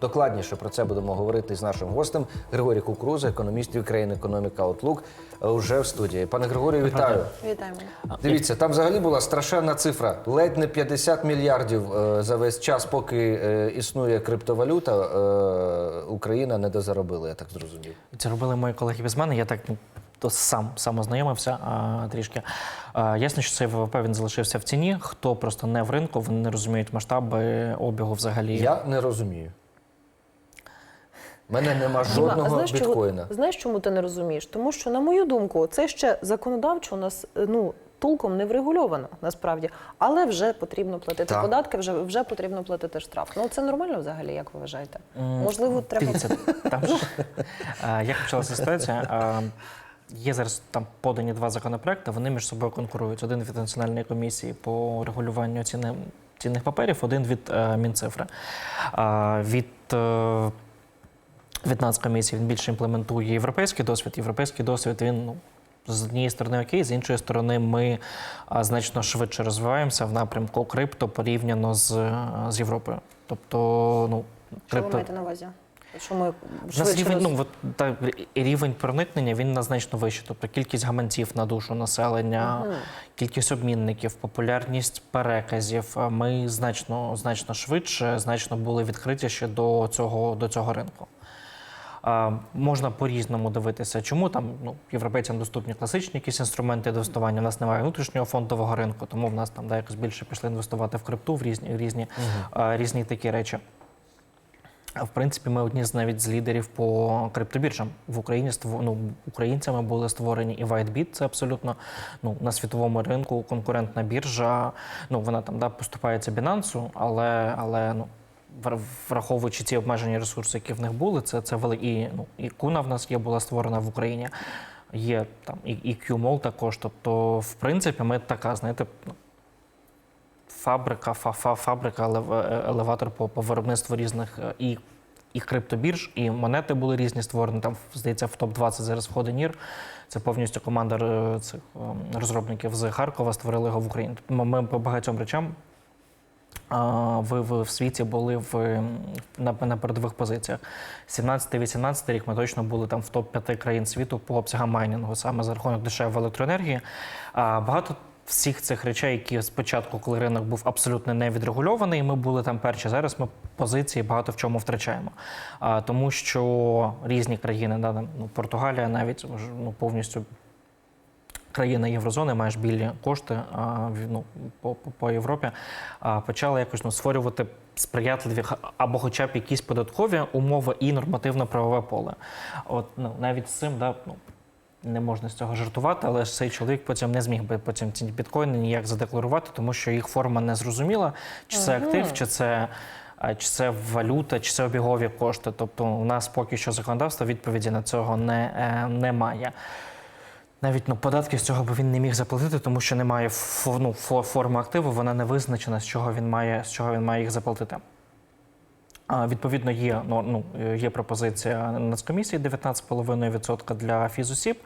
Докладніше про це будемо говорити з нашим гостем Григорій Кукруза, економіст Ukraine Economic Outlook, е, уже в студії. Пане Григорію, вітаю. Вітаємо. Дивіться, там взагалі була страшенна цифра. Ледь не 50 мільярдів е, за весь час, поки е, існує криптовалюта, е, Україна не дозаробила, я так зрозумів. Це робили мої колеги без мене. Я так ну, то сам сам ознайомився а, трішки. А, ясно, що цей ВВП він залишився в ціні. Хто просто не в ринку, вони не розуміють масштаби обігу взагалі. Я не розумію. У мене нема жодного а знаєш, біткоїна. Чому, знаєш, чому ти не розумієш? Тому що, на мою думку, це ще законодавчо у нас е, ну, толком не врегульовано, насправді. Але вже потрібно платити Так. податки, вже, вже потрібно платити штраф. Ну, це нормально взагалі, як ви вважаєте? Можливо, треба... Дивіться, там ж, як почалася ситуація. Є зараз там подані два законопроекти, вони між собою конкурують. Один від Національної комісії по регулюванню ціни, цінних паперів, один від е, Мінцифри. Від е, від Нацкомісії він більше імплементує європейський досвід. Європейський досвід він ну, з однієї сторони окей, з іншої сторони, ми значно швидше розвиваємося в напрямку крипто порівняно з, е, з Європою. Тобто, ну, Що ви маєте на увазі? Що ми швидше рівень, роз- ну, от, так, рівень проникнення він на значно вищий. Тобто кількість гаманців на душу населення, кількість обмінників, популярність переказів. Ми значно, значно швидше, значно були відкритіші до цього, до цього ринку. Можна по-різному дивитися, чому там ну, європейцям доступні класичні якісь інструменти інвестування. У нас немає внутрішнього фондового ринку, тому в нас там да, якось більше пішли інвестувати в крипту, в різні, різні, а, різні такі речі. В принципі, ми одні з навіть з лідерів по криптобіржам в Україні ну, українцями були створені і WhiteBit, це абсолютно ну, на світовому ринку конкурентна біржа. Ну вона там да, поступається Binance, але, але ну. Вр- Враховуючи ці обмежені ресурси, які в них були, це, це вели... і, ну, і Куна в нас є, була створена в Україні. Є там і, і QMall також. Тобто, в принципі, ми така, знаєте, ну, фабрика, фа, фа, фабрика, е, елеватор по, по виробництву різних е, і, і криптобірж, і монети були різні створені. Там, здається, в топ-20 зараз входить НІР. Це повністю команда е, цих е, розробників з Харкова створили його в Україні. Тобто ми по багатьом речам а, в, світі були в, на, на передових позиціях. 17-18 рік ми точно були там в топ-5 країн світу по обсягам майнінгу, саме за рахунок дешевої електроенергії. А, багато всіх цих речей, які спочатку, коли ринок був абсолютно не відрегульований, ми були там перші. Зараз ми позиції багато в чому втрачаємо. А, тому що різні країни, да, ну, Португалія навіть ну, повністю країна Єврозони, маєш білі кошти а, ну, по, по, по Європі, а, почали якось ну, створювати сприятливі або хоча б якісь податкові умови і нормативно-правове поле. От ну, навіть з цим да, ну, не можна з цього жартувати, але ж цей чоловік потім не зміг би потім ці біткоїни ніяк задекларувати, тому що їх форма не зрозуміла, чи це актив, чи це. Чи це валюта, чи це обігові кошти? Тобто у нас поки що законодавство відповіді на цього не, е, немає. Навіть ну, податки з цього би він не міг заплатити, тому що немає ну, форми активу, вона не визначена, з чого він має, з чого він має їх заплатити. А, Відповідно, є, ну, ну, є пропозиція Нацкомісії 19,5% для фізосіб,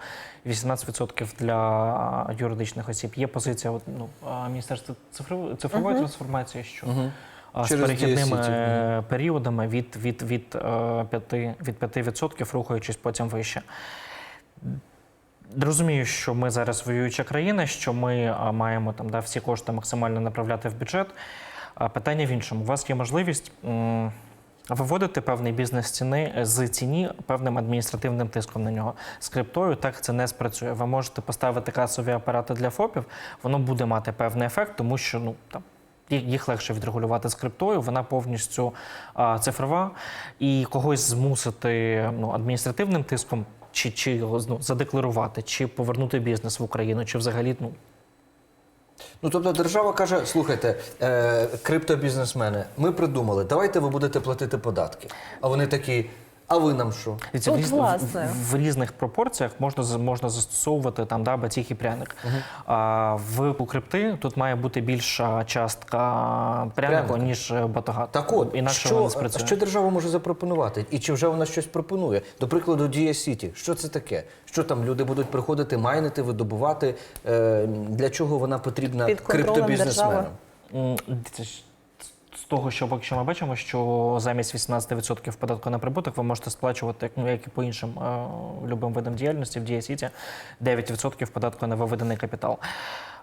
18% для юридичних осіб. Є позиція ну, Міністерства цифрової, цифрової трансформації, що а, з Через перехідними DSC, е, періодами від, від, від, е, 5, від 5% рухаючись потім вище. Розумію, що ми зараз воююча країна, що ми маємо там да, всі кошти максимально направляти в бюджет. Питання в іншому. У вас є можливість виводити певний бізнес ціни з ціні певним адміністративним тиском на нього. З криптою так це не спрацює. Ви можете поставити касові апарати для ФОПів, воно буде мати певний ефект, тому що ну там. Їх легше відрегулювати з криптою, вона повністю а, цифрова, і когось змусити ну, адміністративним тиском, чи, чи ну, задекларувати, чи повернути бізнес в Україну, чи взагалі ну, Ну тобто держава каже: слухайте, е, криптобізнесмени, ми придумали, давайте ви будете платити податки. А вони такі, а ви нам що? Дивіться, От, в, різ- власне. в, в різних пропорціях можна можна застосовувати там да, батіг і пряник. А в у тут має бути більша частка прянику, Пряника. ніж е, батога. Так от, інакше що, не що держава може запропонувати? І чи вже вона щось пропонує? До прикладу, Дія Сіті. Що це таке? Що там люди будуть приходити, майнити, видобувати? Е, для чого вона потрібна криптобізнесменам? держави? Того, що поки що ми бачимо, що замість 18% податку на прибуток ви можете сплачувати, як, ну, як і по іншим е, любим видам діяльності в Дія Сіті, 9% податку на виведений капітал.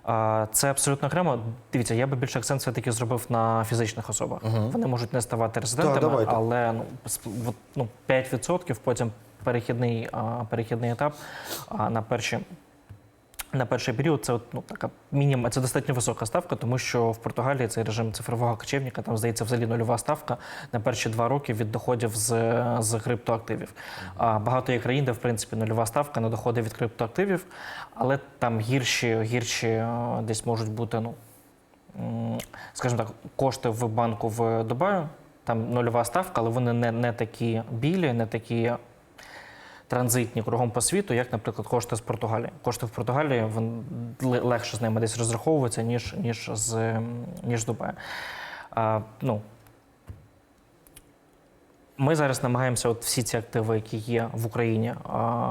Е, Це абсолютно окремо. Дивіться, я би більше акцент все-таки зробив на фізичних особах. Вони можуть не ставати резидентами, давайте. але ну, сп- от, ну, 5% потім перехідний, а, перехідний етап а, на перші. На перший період це ну, така мінімум, це достатньо висока ставка, тому що в Португалії цей режим цифрового кочівника, там здається взагалі нульова ставка на перші два роки від доходів з, з криптоактивів. А багато є країн, де в принципі нульова ставка на доходи від криптоактивів, але там гірші, гірші е, десь можуть бути, ну скажімо так, кошти в банку в Дубаю. Там нульова ставка, але вони не, не такі білі, не такі транзитні кругом по світу, як, наприклад, кошти з Португалії. Кошти в Португалії легше з ними десь розраховуються, ніж, ніж з ніж з Дубаю. А, ну, ми зараз намагаємося от всі ці активи, які є в Україні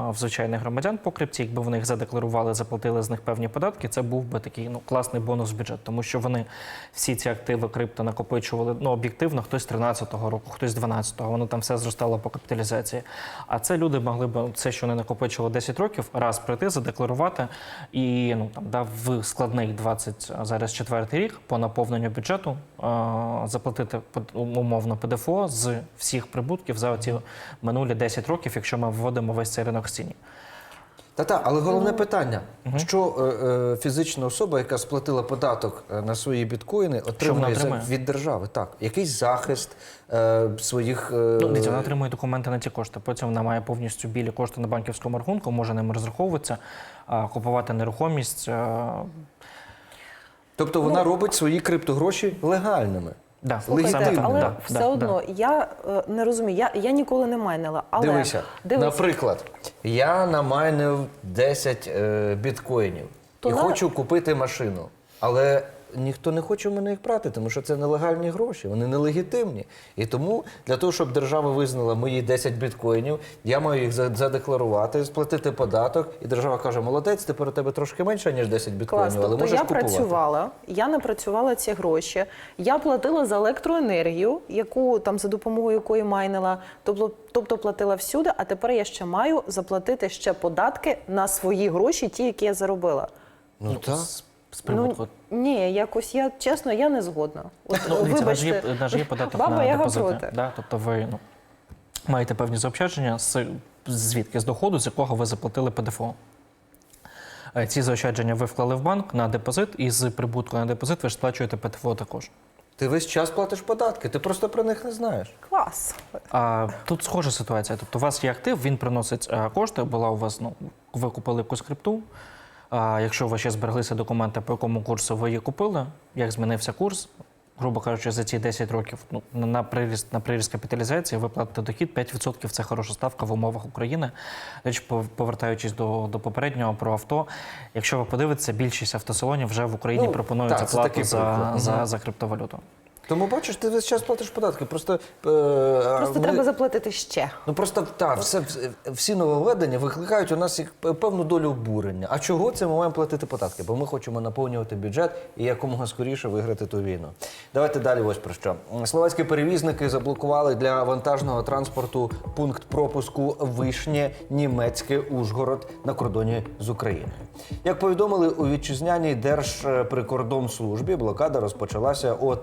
в звичайних громадян по крипті, якби вони їх задекларували, заплатили з них певні податки, це був би такий ну, класний бонус в бюджет, тому що вони всі ці активи крипто накопичували ну, об'єктивно, хтось 13-го року, хтось 12-го, воно там все зростало по капіталізації. А це люди могли б це, що вони накопичували 10 років, раз прийти, задекларувати і ну там да, в складний 20 зараз четвертий рік по наповненню бюджету заплатити умовно ПДФО з всіх прибутків за ці минулі 10 років, якщо ми вводимо весь цей ринок з ціні. Та-та, але головне питання: що е, е, фізична особа, яка сплатила податок е, на свої біткоїни, отримує, за- отримує? від держави? Так, якийсь захист е, своїх. Е, Ну, дивіться, вона отримує документи на ці кошти. Потім вона має повністю білі кошти на банківському рахунку, може ними розраховуватися, а, купувати нерухомість. а, Тобто вона робить свої криптогроші легальними. Да, Слухайте, саме так, але да, все да, одно я е, не розумію. Я, я ніколи не майнила. Але Дивися, дивись, наприклад, я намайнив 10 е, біткоїнів То і на- хочу купити машину. Але ніхто не хоче в мене їх брати, тому що це нелегальні гроші, вони нелегітимні. І тому для того, щоб держава визнала мої 10 біткоїнів, я маю їх задекларувати, сплатити податок. І держава каже: молодець, тепер у тебе трошки менше, ніж 10 біткоїнів, Клас, але тобто можеш я купувати. працювала, я напрацювала ці гроші, я платила за електроенергію, яку там за допомогою якої майнила, тобто, тобто платила всюди, а тепер я ще маю заплатити ще податки на свої гроші, ті, які я заробила. Ну так. З, приводу, Ну ні, якось я чесно, я не згодна. От, ну, вибачте, є, наш є податок Баба на Яга депозити. Да? Тобто ви ну, маєте певні заощадження, з, звідки? З доходу, з якого ви заплатили ПДФО. Е, Ці заощадження ви вклали в банк на депозит, і з прибутку на депозит ви ж сплачуєте ПДФО також. Ти весь час платиш податки, ти просто про них не знаєш. клас. А, тут схожа ситуація. Тобто, у вас є актив, він приносить е, кошти. Була у вас, ну, ви купили якусь крипту. А, якщо у вас ще збереглися документи, по якому курсу ви її купили, як змінився курс, грубо кажучи, за ці 10 років ну, на- приріст, на приріст капіталізації ви платите дохід 5% це хороша ставка в умовах України. Речі, повертаючись до, до попереднього про авто, якщо ви подивитеся, більшість автосалонів вже в Україні Ну, пропонують так, такий за, за, за криптовалюту. Тому бачиш, ти весь час платиш податки. Просто, е, Просто ми- треба заплатити ще. Ну просто так, все, всі нововведення викликають у нас як певну долю обурення. А чого це ми маємо платити податки? Бо ми хочемо наповнювати бюджет і якомога скоріше виграти ту війну. Давайте далі. Ось про що. Словацькі перевізники заблокували для вантажного транспорту пункт пропуску Вишнє, Німецьке, Ужгород на кордоні з Україною. Як повідомили у вітчизняній Держприкордонслужбі, блокада розпочалася о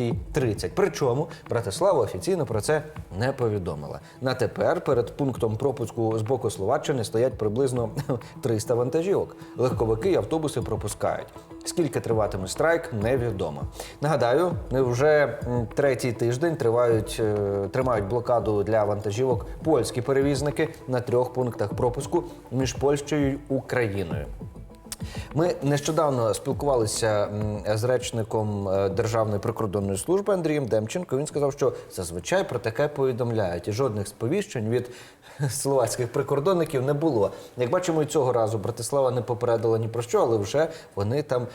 13.30. Причому Братислава офіційно про це не повідомила. На тепер перед пунктом пропуску з боку Словаччини стоять приблизно 300 вантажівок. Легковики і автобуси пропускають. Скільки триватиме страйк, невідомо. Нагадаю, вже третій тиждень тривають, е, тримають блокаду для вантажівок польські перевізники на трьох пунктах пропуску між Польщею і Україною. Ми нещодавно спілкувалися з речником е, Державної прикордонної служби Андрієм Демченко. Він сказав, що зазвичай про таке повідомляють, і жодних сповіщень від словацьких прикордонників не було. Як бачимо, і цього разу Братислава не попередила ні про що, але вже вони там.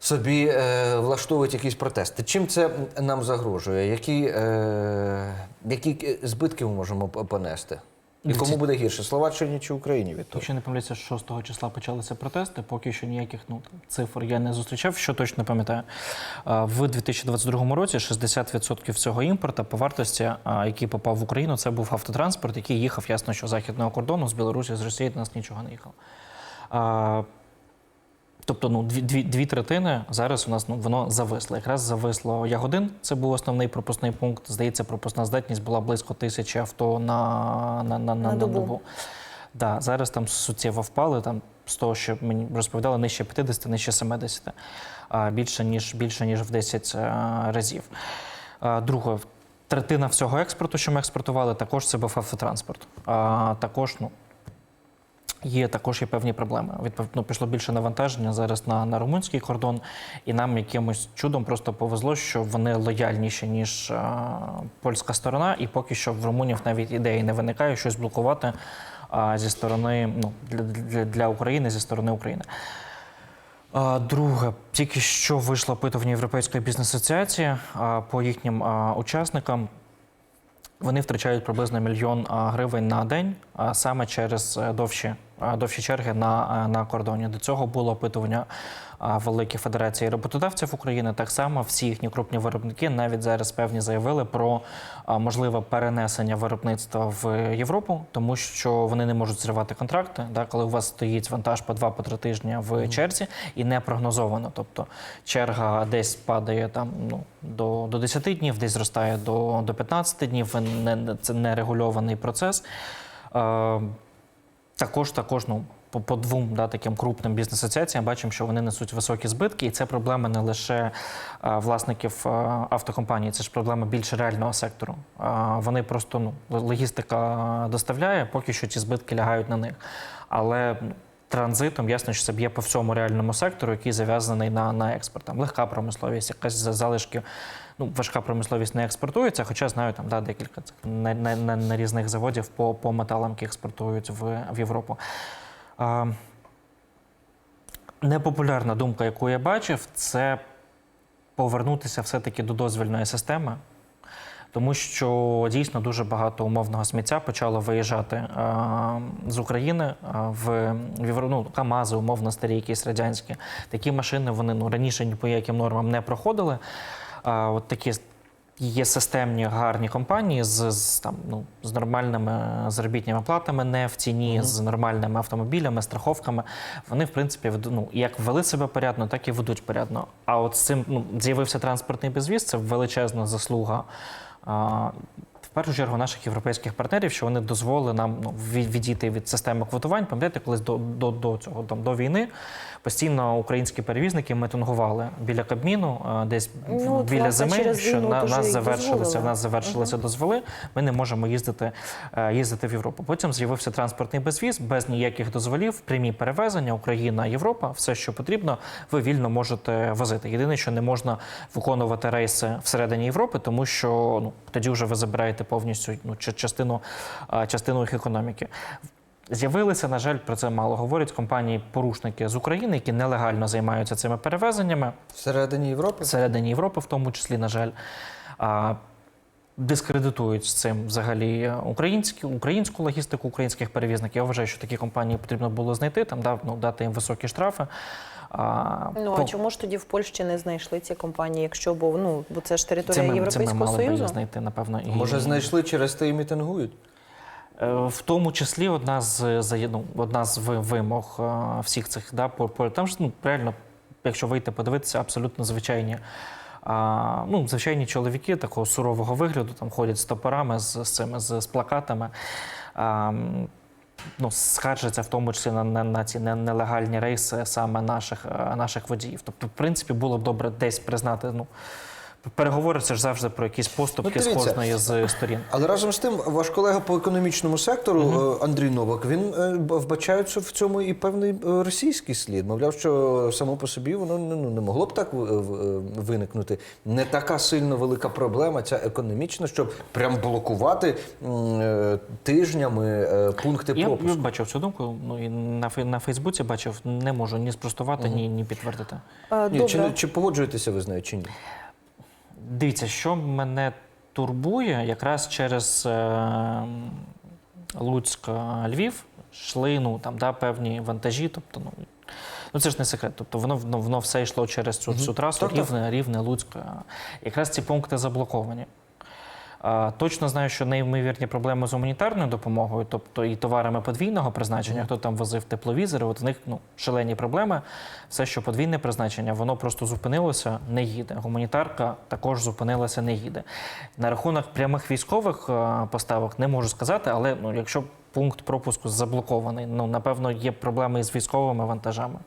Собі е, влаштовують якісь протести. Чим це нам загрожує? Які, е, які збитки ми можемо понести? І кому буде гірше? Словаччині чи Україні від того? Якщо не помиляюся, 6 числа почалися протести, поки що ніяких ну, цифр я не зустрічав, що точно пам'ятаю. В 2022 році 60% всього імпорту по вартості, який попав в Україну, це був автотранспорт, який їхав ясно, що з західного кордону, з Білорусі, з Росії до нас нічого не їхало. Тобто, ну, дві, дві, дві третини зараз у нас ну, воно зависло. Якраз зависло ягодин. Це був основний пропускний пункт. Здається, пропускна здатність була близько тисячі авто на, на, на, на, на добу. добу. Да, зараз там суттєво впали. Там з того, що мені розповідали, нижче 50, нижче 70, а більше ніж більше ніж в 10 е, разів. Друге, третина всього експорту, що ми експортували, також це був автотранспорт. А, також, ну. Є також і певні проблеми. Відповідно, ну, пішло більше навантаження зараз на, на румунський кордон, і нам якимось чудом просто повезло, що вони лояльніші, ніж а, польська сторона, і поки що в румунів навіть ідеї не виникає щось блокувати а, зі сторони ну, для, для, для України, зі сторони України. Друге, тільки що вийшло опитування Європейської бізнес-асоціації а, по їхнім а, учасникам. Вони втрачають приблизно мільйон гривень на день, саме через е, довші, довші черги на, е, на кордоні. До цього було опитування Великої Федерації роботодавців України. Так само всі їхні крупні виробники навіть зараз певні заявили про можливе перенесення виробництва в Європу, тому що вони не можуть зривати контракти. Да, коли у вас стоїть вантаж по 2-3 тижні в черзі і не прогнозовано. Тобто черга десь падає там ну до, до 10 днів, десь зростає до, до 15 днів. Не, не- це не регульований процес. Е, також, також, ну. По, по двом да, таким крупним бізнес-асоціаціям бачимо, що вони несуть високі збитки, і це проблема не лише а, власників а, автокомпаній, це ж проблема більше реального сектору. А, вони просто ну, логістика доставляє, поки що ці збитки лягають на них. Але ну, транзитом ясно, що це б'є по всьому реальному сектору, який зав'язаний на, на експорт. Там легка промисловість, якась за- залишки. Ну, важка промисловість не експортується, хоча знаю там да, декілька цих на, на, на, на різних заводів по, по металам, які експортують в, в Європу. А, непопулярна думка, яку я бачив, це повернутися все-таки до дозвільної системи. Тому що дійсно дуже багато умовного сміття почало виїжджати е, з України е, в, в ну, КАМАЗи, умовно старі, якісь радянські. Такі машини вони ну, раніше ні по яким нормам не проходили. А, от такі є системні гарні компанії з, з, там, ну, з нормальними заробітними платами, не в ціні, з нормальними автомобілями, страховками. Вони, в принципі, ну, як вели себе порядно, так і ведуть порядно. А от з цим ну, з'явився транспортний безвіз, це величезна заслуга. А, в першу чергу наших європейських партнерів, що вони дозволили нам ну, від- відійти від системи квотувань. Пам'ятаєте, колись до, до, до цього там, до війни постійно українські перевізники митингували біля Кабміну, десь Ну, біля зими, що на, нас завершилися, в нас завершилися дозволи. Ми не можемо їздити, е, їздити в Європу. Потім з'явився транспортний безвіз без ніяких дозволів, прямі перевезення, Україна, Європа, все, що потрібно, ви вільно можете возити. Єдине, що не можна виконувати рейси всередині Європи, тому що ну тоді вже ви забираєте повністю ну, ча- частину, частину їх економіки. З'явилися, на жаль, про це мало говорять компанії-порушники з України, які нелегально займаються цими перевезеннями Всередині Європи? всередині Європи, в тому числі, на жаль, а, дискредитують з цим взагалі українську, українську логістику українських перевізників. Я вважаю, що такі компанії потрібно було знайти, там дав, ну, дати їм високі штрафи. А, Ну а по- чому ж тоді в Польщі не знайшли ці компанії, якщо бо ну бо це ж територія ми, це ми Європейського їх Союзу? знайти, напевно. І... Може, знайшли через те і мітингують? Е, В тому числі одна з ну, одна з вимог е, всіх цих да, по, там ж ну, реально, якщо вийти подивитися, абсолютно звичайні. А, ну, звичайні чоловіки такого сурового вигляду там ходять з топорами, з, з цими з, з плакатами. А, ну, скаржаться в тому числі на, на, на ці нелегальні рейси саме наших, е, наших водіїв. Тобто, в принципі, було б добре десь признати. Ну, переговори це ж завжди про якісь поступки Ну, з кожної з сторін. Але разом з тим, ваш колега по економічному сектору е, Андрій Новак, він е, вбачає в цьому і певний е, російський слід. Мовляв, що само по собі воно не- ну, не могло б так виникнути. Не така сильно велика проблема, ця економічна, щоб прям блокувати тижнями пункти Я, я бачив цю думку. Ну і на на Фейсбуці бачив, не можу ні спростувати, ні, ні підтвердити. Е, Ні, чи, не- чи погоджуєтеся ви з нею, чи ні? Дивіться, що мене турбує, якраз через е, Луцьк, е, Львів, йшли ну, там, да, певні вантажі. Тобто, ну, ну це ж не секрет. Тобто воно, воно, воно все йшло через цю, цю трасу. Рівне, Рівне, Луцьк. е, Якраз ці пункти заблоковані. Точно знаю, що неймовірні проблеми з гуманітарною допомогою, тобто і товарами подвійного призначення, хто там возив тепловізори, от в них ну, шалені проблеми. Все, що подвійне призначення, воно просто зупинилося, не їде. Гуманітарка також зупинилася, не їде. На рахунок прямих військових е, поставок не можу сказати, але ну, якщо пункт пропуску заблокований, ну напевно є проблеми із військовими вантажами.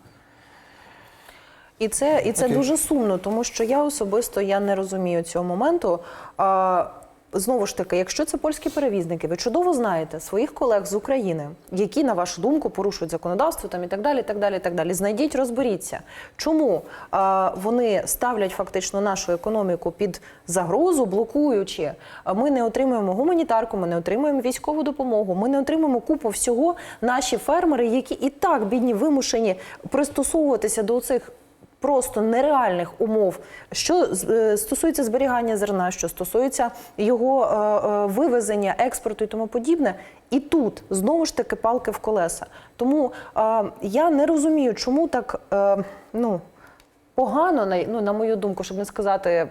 І це, і це Окей. дуже сумно, тому що я особисто я не розумію цього моменту. А, знову ж таки, якщо це польські перевізники, ви чудово знаєте своїх колег з України, які, на вашу думку, порушують законодавство там і так далі. так далі, так далі. Знайдіть, розберіться, чому а, вони ставлять фактично нашу економіку під загрозу, блокуючи. Ми не отримуємо гуманітарку, ми не отримуємо військову допомогу, ми не отримуємо купу всього. Наші фермери, які і так бідні, вимушені пристосовуватися до цих просто нереальних умов, що е, стосується зберігання зерна, що стосується його е, е, вивезення, експорту і тому подібне. І тут знову ж таки палки в колеса. Тому я не розумію, чому так ну. Погано, ну, на мою думку, щоб не сказати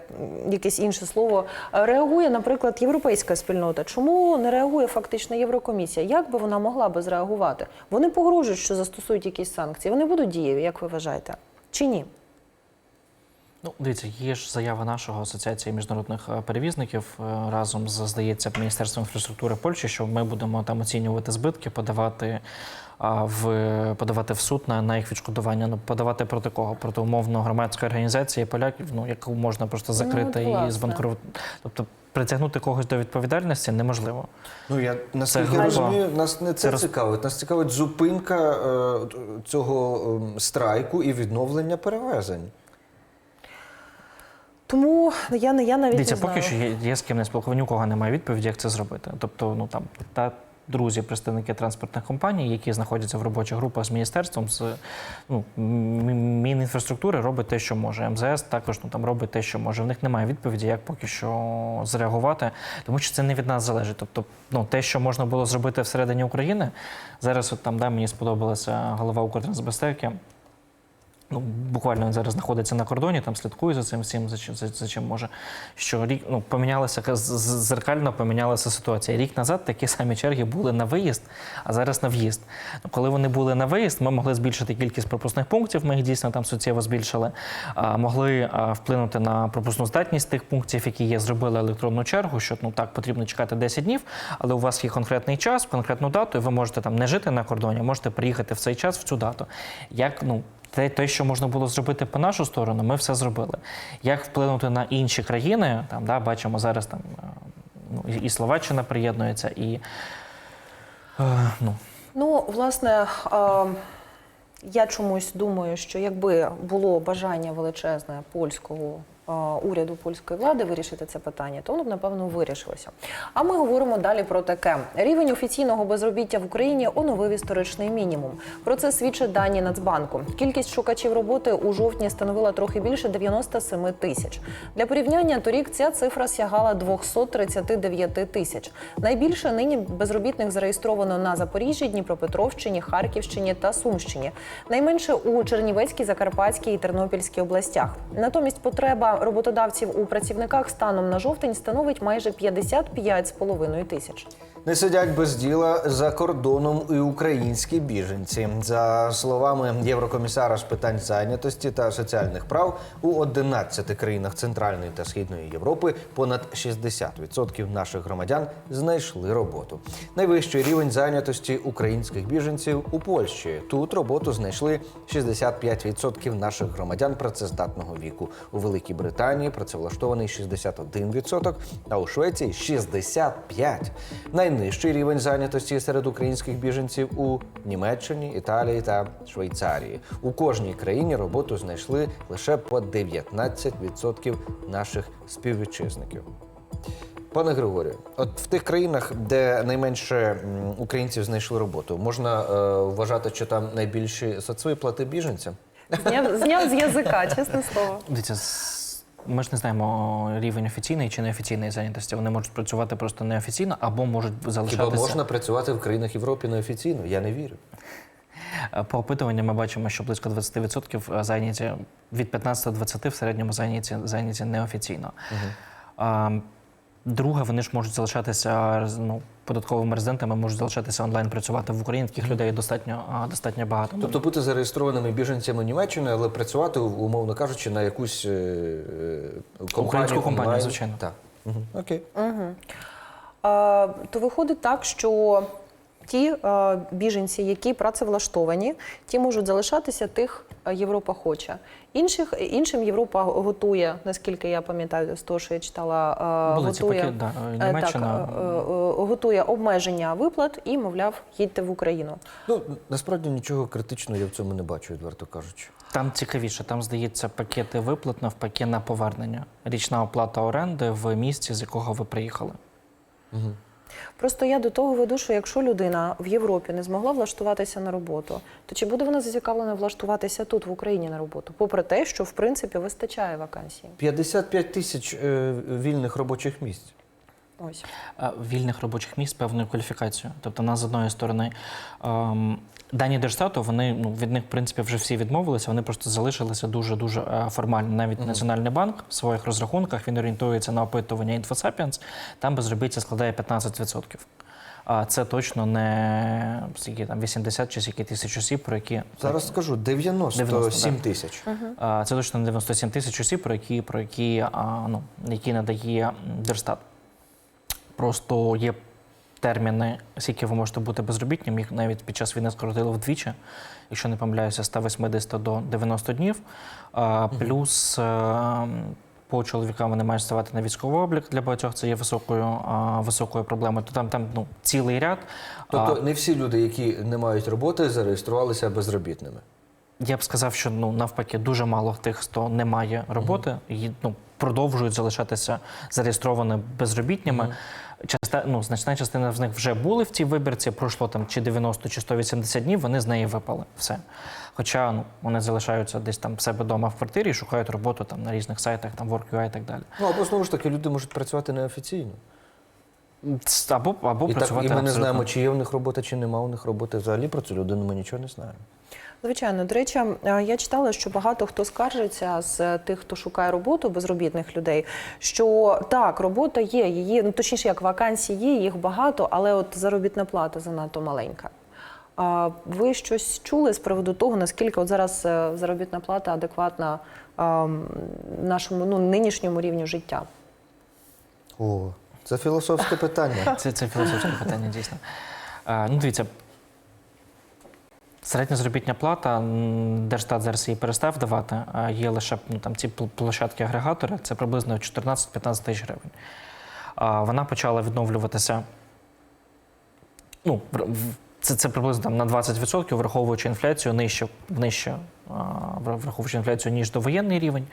якесь інше слово, реагує, наприклад, європейська спільнота. Чому не реагує фактично Єврокомісія? Як би вона могла би зреагувати? Вони погрожують, що застосують якісь санкції. Вони будуть дієві, як ви вважаєте? Чи ні? Ну, дивіться, є ж заява нашого асоціації міжнародних е, перевізників е, разом з здається Міністерством інфраструктури Польщі, що ми будемо там оцінювати збитки, подавати а, в подавати в суд на, на їх відшкодування. Ну подавати проти кого? Проти умовно громадської організації поляків, ну яку можна просто закрити от, і власне. збанкрутувати. Тобто притягнути когось до відповідальності неможливо. Ну я наскільки група. розумію, нас не це, Це цікавить. Нас цікавить зупинка е, цього ем, страйку і відновлення перевезень. Тому я не я навіть Дивіться, не поки що є, є з ким не спілкування, ні у кого немає відповіді, як це зробити. Тобто, ну там та друзі, представники транспортних компаній, які знаходяться в робочих групах з міністерством, з ну, Мінінфраструктури робить те, що може. МЗС також ну там робить те, що може. В них немає відповіді, як поки що зреагувати, тому що це не від нас залежить. Тобто, ну те, що можна було зробити всередині України, зараз от там да, мені сподобалася голова Укртрансбезпеки. Ну, буквально зараз знаходиться на кордоні, там слідкує за цим всім, за чим, за, за чим може. Що рік ну, помінялася зеркально помінялася ситуація. Рік назад такі самі черги були на виїзд, а зараз на в'їзд. Ну, коли вони були на виїзд, ми могли збільшити кількість пропускних пунктів. Ми їх дійсно там суттєво збільшили. А, могли вплинути на пропускну здатність тих пунктів, які є, зробили електронну чергу. Що ну так потрібно чекати 10 днів, але у вас є конкретний час, конкретну дату, і ви можете там не жити на кордоні, можете приїхати в цей час в цю дату. Як ну те, те, що можна було зробити по нашу сторону, ми все зробили. Як вплинути на інші країни? Там да, бачимо зараз там е, ну, і- Словаччина приєднується, і е, ну, Ну, власне, е, я чомусь думаю, що якби було бажання величезне польського уряду польської влади вирішити це питання, то воно б напевно вирішилося. А ми говоримо далі про таке: рівень офіційного безробіття в Україні оновив історичний мінімум. Про це свідчать дані Нацбанку. Кількість шукачів роботи у жовтні становила трохи більше 97 тисяч. Для порівняння торік ця цифра сягала 239 тисяч. Найбільше нині безробітних зареєстровано на Запоріжжі, Дніпропетровщині, Харківщині та Сумщині. Найменше у Чернівецькій, Закарпатській і Тернопільській областях. Натомість потреба роботодавців у працівниках станом на жовтень становить майже 55,5 тисяч. Не сидять без діла за кордоном і українські біженці. За словами Єврокомісара з питань зайнятості та соціальних прав, у 11 країнах Центральної та Східної Європи понад 60% наших громадян знайшли роботу. Найвищий рівень зайнятості українських біженців у Польщі. Тут роботу знайшли 65% наших громадян працездатного віку. У Великій Британії працевлаштований 61%, а у Швеції 65%. Найнижчий рівень зайнятості серед українських біженців у Німеччині, Італії та Швейцарії. У кожній країні роботу знайшли лише по 19% наших співвітчизників. Пане Григорію, от в тих країнах, де найменше українців знайшли роботу, можна е, вважати, що там найбільші соцвиплати біженцям? Зняв, зняв з язика, чесне слово. дивіться, Ми ж не знаємо рівень офіційної чи неофіційної зайнятості. Вони можуть працювати просто неофіційно або можуть Хіба залишатися. можна працювати в країнах Європи неофіційно? Я не вірю. Е, По опитуванням ми бачимо, що близько 20% зайняті від 15 до 20 в середньому зайняті, зайняті неофіційно. А, Друге, вони ж можуть залишатися ну, податковими резидентами, можуть залишатися онлайн працювати в Україні. Таких людей достатньо, достатньо багато. Тобто бути зареєстрованими біженцями Німеччини, але працювати, умовно кажучи, на якусь е, е, компанію, Українську компанію, онлайн. звичайно. Так. Угу. Окей. А, то виходить так, що ті е, біженці, які працевлаштовані, ті можуть залишатися, тих е, Європа хоче. Інших, іншим Європа готує, наскільки я пам'ятаю, з того, що я читала, е, Були готує, пакет, да, е, Німеччина. так, е, е, готує обмеження виплат і, мовляв, їдьте в Україну. Ну, насправді нічого критичного я в цьому не бачу, відверто кажучи. Там цікавіше, там здається пакети виплат навпаки на повернення. Річна оплата оренди в місті, з якого ви приїхали. Просто я до того веду, що якщо людина в Європі не змогла влаштуватися на роботу, то чи буде вона зацікавлена влаштуватися тут, в Україні, на роботу? Попри те, що в принципі вистачає вакансій. 55 тисяч е, вільних робочих місць. Ось. Е, вільних робочих місць з певною кваліфікацією. Тобто, у нас з одної сторони ем, дані Держстату, вони ну, від них, в принципі, вже всі відмовилися, вони просто залишилися дуже дуже е, формально. Навіть Національний банк в своїх розрахунках він орієнтується на опитування InfoSapiens, там безробіття складає 15%. А це точно не скільки там 80 чи скільки тисяч осіб, про які Зараз скажу 97 90, да. тисяч. А, Це точно не 97 тисяч осіб, про які, про які, а, ну, які надає Держстат. Просто є терміни, скільки ви можете бути безробітним, їх навіть під час війни скоротили вдвічі, якщо не помиляюся, 180 до 90 днів. Плюс е, по чоловікам вони мають ставати на військовий облік. Для багатьох це є високою, високою проблемою. То там, там ну, цілий ряд. Тобто не всі люди, які не мають роботи, зареєструвалися безробітними. Я б сказав, що ну навпаки дуже мало тих, хто не має роботи, і ну продовжують залишатися зареєстрованими безробітнями. Часта, ну, значна частина з них вже були в цій вибірці, пройшло там чи 90, чи 180 днів, вони з неї випали. Все. Хоча ну, вони залишаються десь там в себе вдома в квартирі і шукають роботу там на різних сайтах, там Work.ua і так далі. Ну або знову ж таки люди можуть працювати неофіційно. Або, або І, так, працювати і ми не абсолютно. знаємо, чи є в них робота, чи нема у них роботи. Взагалі про цю людину ми нічого не знаємо. Звичайно, до речі, е, я читала, що багато хто скаржиться з тих, хто шукає роботу, безробітних людей, що так, робота є, її, ну точніше, як вакансій є, їх багато, але от заробітна плата занадто маленька. А ви щось чули з приводу того, наскільки от зараз е, заробітна плата адекватна ем, нашому ну, нинішньому рівню життя? О, це філософське питання. Це, це філософське питання, дійсно. А, ну, дивіться. Середня заробітня плата, Держстат зараз її перестав давати, є лише ну, там, ці пл- площадки-агрегатори, це приблизно 14-15 тисяч гривень. Вона почала відновлюватися. Ну, це, це приблизно там, на 20%, враховуючи інфляцію нижче, нижче враховуючи інфляцію, ніж довоєнний рівень.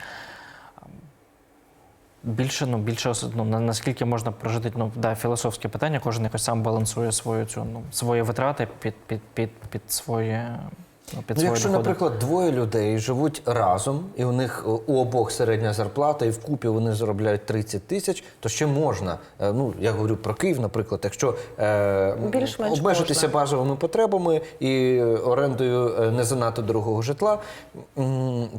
Більше, ну, більше ну, на- наскільки можна прожити, ну, да, філософське питання, кожен якось сам балансує свою цю, ну, свої витрати під, під, під, під своє. Ну, під Ну, якщо, доходи. наприклад, двоє людей живуть разом, і у них е, у обох середня зарплата, і вкупі вони заробляють 30 тисяч, то ще можна. е, Ну, я говорю про Київ, наприклад, якщо е, Більш-менш обмежитися можна. базовими потребами і орендою е, не занадто дорогого житла,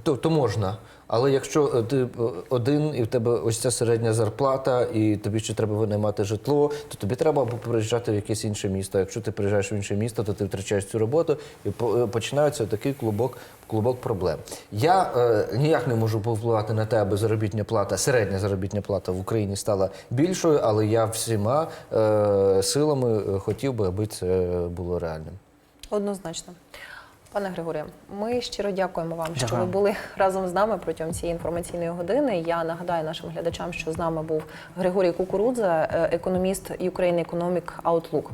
то, то можна. Але якщо е, ти е, один і в тебе ось ця середня зарплата, і тобі ще треба винаймати житло, то тобі треба або переїжджати в якесь інше місто. Якщо ти приїжджаєш в інше місто, то ти втрачаєш цю роботу і е, починається такий клубок, клубок проблем. Я е, ніяк не можу повпливати на те, аби заробітня плата, середня заробітня плата в Україні стала більшою, але я всіма е, силами хотів би, аби це було реальним. Однозначно. Пане Григорію, ми щиро дякуємо вам, що ви були разом з нами протягом цієї інформаційної години. Я нагадаю нашим глядачам, що з нами був Григорій Кукурудза, е, економіст Ukraine Economic Outlook.